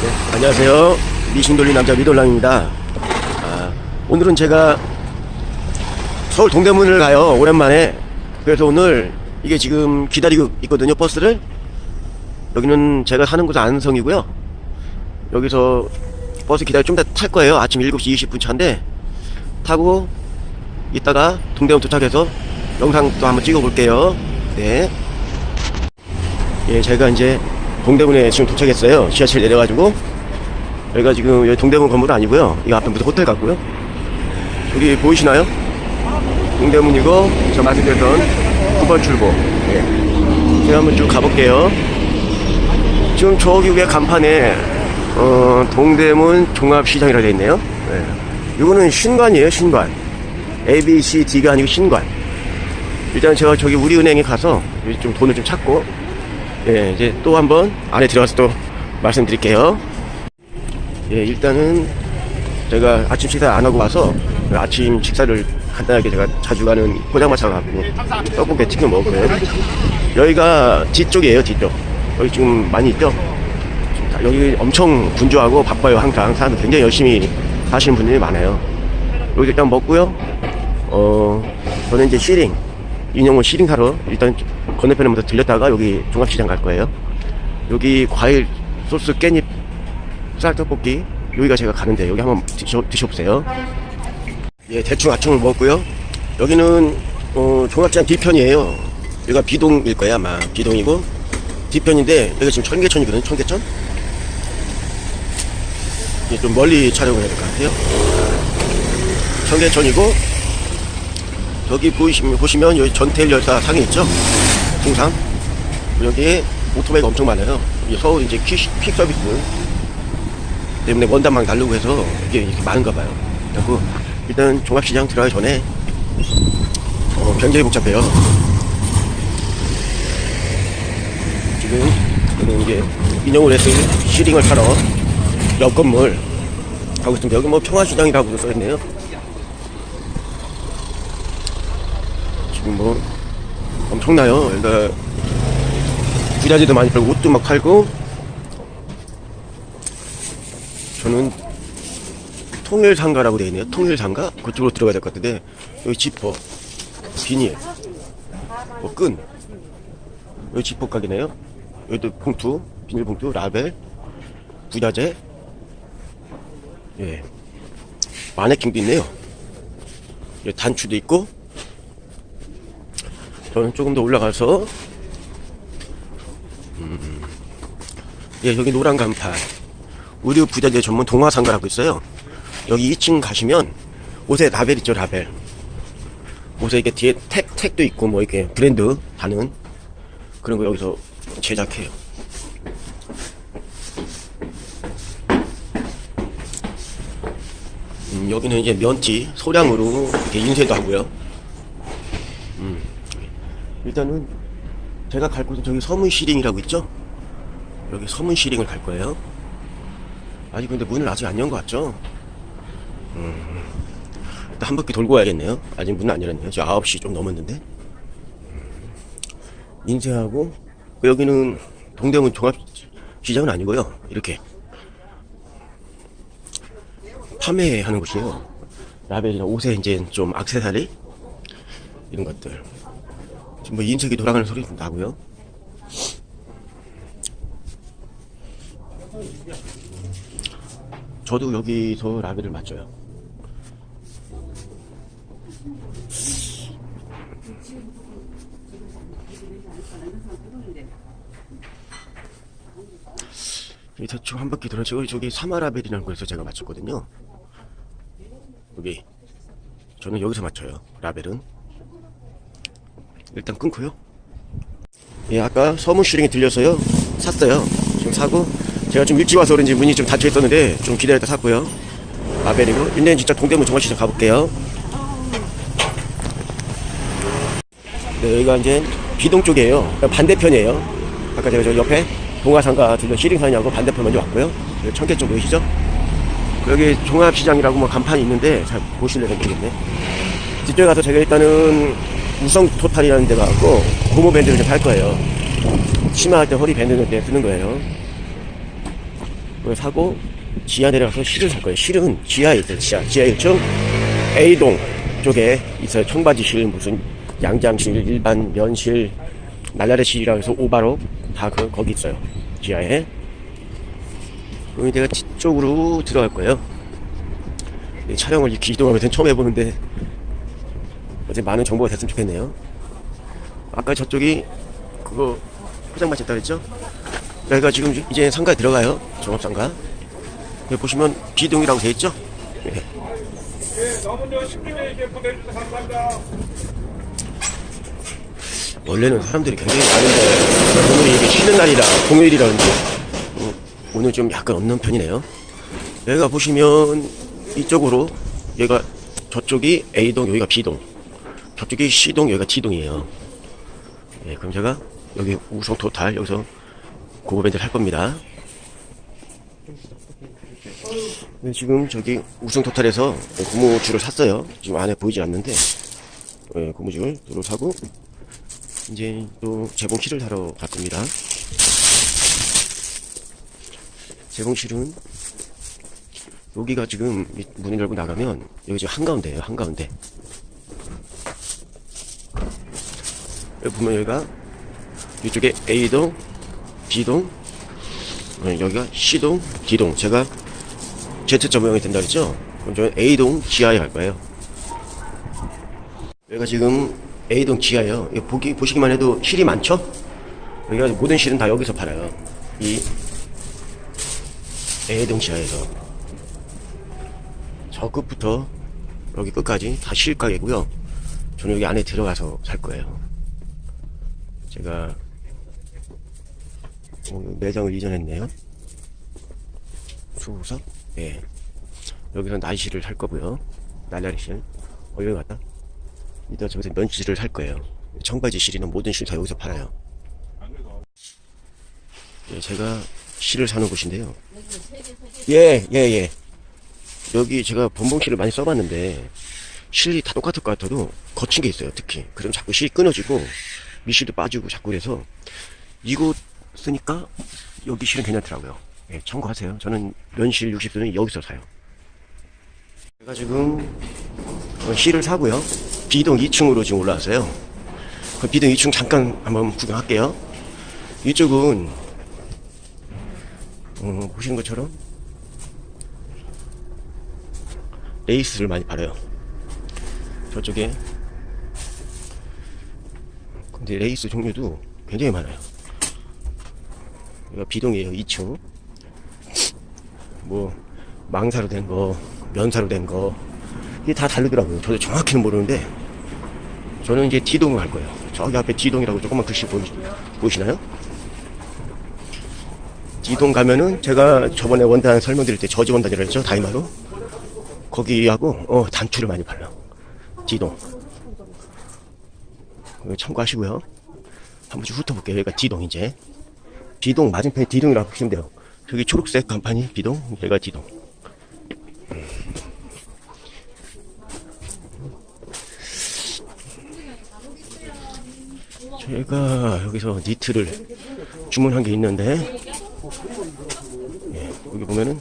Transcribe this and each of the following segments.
네, 안녕하세요. 미신 돌린 남자 미돌랑입니다. 아, 오늘은 제가 서울 동대문을 가요. 오랜만에. 그래서 오늘 이게 지금 기다리고 있거든요. 버스를. 여기는 제가 사는 곳은 안성이고요. 여기서 버스 기다려 좀 이따 탈 거예요. 아침 7시 20분 차인데 타고 이따가 동대문 도착해서 영상 또 한번 찍어 볼게요. 네. 예, 제가 이제 동대문에 지금 도착했어요. 지하철 내려가지고. 여기가 지금 여기 동대문 건물 아니고요. 이 앞에 무슨 호텔 같고요. 여기 보이시나요? 동대문이고, 저 말씀드렸던 9번 출구. 예. 제가 한번 쭉 가볼게요. 지금 저기 위에 간판에, 어, 동대문 종합시장이라고 되어 있네요. 예. 이거는 신관이에요, 신관. A, B, C, D가 아니고 신관. 일단 제가 저기 우리은행에 가서 좀 돈을 좀 찾고, 예, 이제 또 한번 안에 들어가서 또 말씀드릴게요. 예, 일단은 제가 아침 식사 안 하고 와서 아침 식사를 간단하게 제가 자주 가는 포장마차 가고 떡볶이 튀겨 먹고요. 여기가 뒤쪽이에요, 뒤쪽. 여기 지금 많이 있죠? 여기 엄청 분주하고 바빠요, 항상. 사람들 굉장히 열심히 하시는 분들이 많아요. 여기 일단 먹고요. 어, 저는 이제 시링, 인형을 시링 사러 일단 건너편에 먼저 들렸다가 여기 종합시장 갈 거예요. 여기 과일 소스 깻잎 쌀떡볶이 여기가 제가 가는데 여기 한번 드셔, 드셔보세요. 예, 대충 아침을 먹었고요. 여기는 어, 종합시장 뒤편이에요. 여기가 비동일 거야 아마 비동이고 뒤편인데 여기가 지금 청계천이거든요. 청계천. 예, 좀 멀리 촬영을 해야 될 것 같아요. 청계천이고 여기 보이시면, 보시면 여기 전태일 열사 상이 있죠? 동상. 여기에 오토바이가 엄청 많아요. 서울 이제 퀵, 퀵 서비스 때문에 원단막 달려고 해서 이게 이렇게 많은가 봐요. 그리고 일단 종합시장 들어가기 전에 어, 굉장히 복잡해요. 지금 저는 이제 인형을 했을 시링을 타러 옆 건물 가고 있습니다. 여기 뭐 평화시장이라고 써있네요. 뭐 엄청나요. 그러니까 부자재도 많이 팔고 옷도 막 팔고 저는 통일 상가라고 되어 있네요. 통일 상가 그쪽으로 들어가야 될 것 같은데 여기 지퍼, 비닐, 뭐 끈, 여기 지퍼 가게네요. 여기도 봉투, 비닐 봉투, 라벨, 부자재, 예, 마네킹도 있네요. 여기 단추도 있고 저는 조금 더 올라가서 음, 예 여기 노란 간판. 의류 부자재 전문 동화상가라고 있어요. 여기 2층 가시면 옷에 라벨 있죠 라벨. 옷에 이게 뒤에 택, 택도 있고 뭐 이렇게 브랜드 하는 그런 거 여기서 제작해요. 음, 여기는 이제 면티 소량으로 이렇게 인쇄도 하고요 일단은 제가 갈 곳은 저기 서문 시링이라고 있죠? 여기 서문 시링을 갈 거예요. 아직 근데 문을 아직 안 연 것 같죠? 음, 일단 한 바퀴 돌고 와야겠네요. 아직 문은 안 열었네요. 지금 9시 좀 넘었는데. 음, 인쇄하고, 여기는 동대문 종합시장은 아니고요. 이렇게. 판매하는 곳이에요. 라벨이나 옷에 이제 좀 악세사리? 이런 것들. 뭐 인쇄기 돌아가는 소리 좀 나고요. 저도 여기서 라벨을 맞춰요. 이 대충 한 바퀴 돌아지고 저기 사마라벨이라는 곳에서 제가 맞췄거든요. 여기 저는 여기서 맞춰요. 라벨은 일단 끊고요. 예, 아까 서문 슈링이 들려서요. 샀어요. 지금 사고 제가 좀 일찍 와서 그런지 문이 좀 닫혀 있었는데 좀 기다렸다 샀고요. 라벨이고 일단 진짜 동대문 종합시장 가볼게요. 네, 여기가 이제 비동 쪽이에요. 반대편이에요. 아까 제가 저 옆에 동화상가 들려 시링산이하고 반대편 먼저 왔고요. 여기 청계천 보이시죠? 여기 종합시장이라고 뭐 간판이 있는데 잘 보실래나 모르겠네. 뒤쪽에 가서 제가 일단은 우성 토탈이라는 데 가고 고무 밴드를 좀팔 거예요. 치마할 때 허리 밴드 넣을 때 쓰는 거예요. 그걸 사고 지하 내려가서 실을 살 거예요. 실은 지하에 있어요. 지하. 지하 1층 A동 쪽에 있어요. 청바지 실, 무슨 양장실, 일반 면실, 날라리 실이라고 해서 오바로 다 그, 거기 있어요. 지하에. 그럼 내가 뒤쪽으로 들어갈 거예요. 이 촬영을 이렇게 이동하면서 처음 해보는데 어제 많은 정보가 됐으면 좋겠네요. 아까 저쪽이 그거 포장마차 있다 그랬죠? 여기가 지금 이제 상가에 들어가요. 종합상가. 여기 보시면 비동이라고 돼 있죠? 네. 네, 남은 여 10분에 보내주셔서 감사합니다. 원래는 사람들이 굉장히 많은데 오늘 이게 쉬는 날이라 공휴일이라 그런지 어, 오늘 좀 약간 없는 편이네요. 여기가 보시면 이쪽으로 여기가 저쪽이 A동 여기가 B동 저쪽이 C동 여기가 D동이에요. 예, 그럼 제가 여기 우성 토탈 여기서 고급 밴드를 할 겁니다. 네, 지금 저기 우승 토탈에서 고무줄을 샀어요. 지금 안에 보이지 않는데 예, 고무줄 도로 사고 이제 또 재봉실을 사러 갈 겁니다. 재봉실은 여기가 지금 이 문을 열고 나가면 여기 지금 한가운데예요. 한가운데. 여기 보면 여기가 이쪽에 A동, B동, 어, 여기가 C동, D동. 제가 모양이 된다 그랬죠? 그럼 저는 A동 지하에 갈 거예요. 여기가 지금 A동 지하예요. 보기, 보시기만 해도 실이 많죠? 여기가 모든 실은 다 여기서 팔아요. 이 A동 지하에서. 저 끝부터 여기 끝까지 다 실가게고요. 저는 여기 안에 들어가서 살 거예요. 제가 어, 매장을 이전했네요. 수석? 예. 여기서 나이실을 살 거고요. 날라리실. 어, 여기 갔다. 이따 저기서 면실을 살 거예요. 청바지 실이나 모든 실 다 여기서 팔아요. 예, 제가 실을 사는 곳인데요. 예, 예, 예. 여기 제가 범봉 실을 많이 써봤는데 실이 다 똑같을 것 같아도 거친 게 있어요. 특히. 그럼 자꾸 실이 끊어지고 미실도 빠지고 자꾸 그래서 이곳 쓰니까 여기 실은 괜찮더라고요. 예, 참고하세요. 저는 면실 60도는 여기서 사요. 제가 지금 어, 실을 사고요. B동 2층으로 지금 올라왔어요. 그 B동 2층 잠깐 한번 구경할게요. 이쪽은 어, 보시는 것처럼 레이스를 많이 팔아요. 저쪽에 근데 레이스 종류도 굉장히 많아요. 여기가 B동이에요. 2층. 뭐 망사로 된 거, 면사로 된 거, 이게 다 다르더라고요. 저도 정확히는 모르는데, 저는 이제 D동을 갈 거예요. 저기 앞에 D동이라고 조그만 글씨 보이, 보이시나요? D동 가면은 제가 저번에 원단 설명드릴 때 저지 원단이라 했죠? 다이마로. 거기하고, 어, 단추를 많이 팔려. D동. 이거 참고하시고요. 한 번씩 훑어볼게요. 여기가 D동 이제. B동 맞은편에 D동이라고 보시면 돼요. 저기 초록색 간판이 B동, 얘가 D동. 제가 여기서 니트를 주문한 게 있는데, 예, 여기 보면은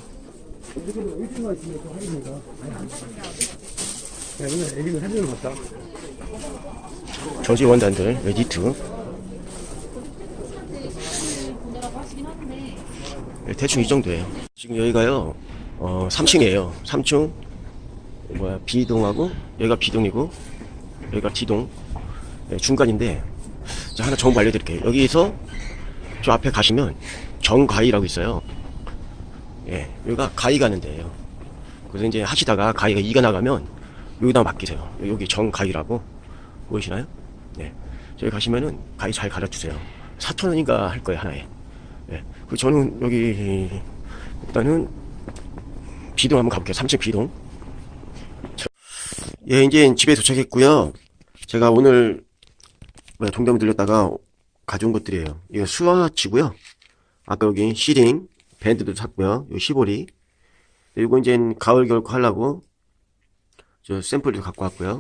봤다. 저지 원단들, 예, 니트. 예, 대충 이 정도예요. 지금 여기가요, 어, 3층이에요. 3층, 뭐야, B동하고, 여기가 B동이고, 여기가 D동, 예, 중간인데, 자, 하나 정보 알려드릴게요. 여기서 저 앞에 가시면 정가이라고 있어요. 예, 여기가 가이 가는 데예요. 그래서 이제 하시다가 가이가 이가 나가면 여기다 맡기세요. 여기 정가이라고 보이시나요? 네. 저기 가시면은 가이 잘 가르쳐주세요. 4천원인가 할 거예요, 하나에. 예. 그 저는 여기 일단은 비동 한번 가볼게요. 3층 비동. 자, 예, 이제 집에 도착했고요. 제가 오늘 동대문 들렸다가 가져온 것들이에요. 이거 수화치고요. 아까 여기 시링 밴드도 샀고요. 요 시보리. 이거 이제 가을 겨울 거 하려고 저 샘플도 갖고 왔고요.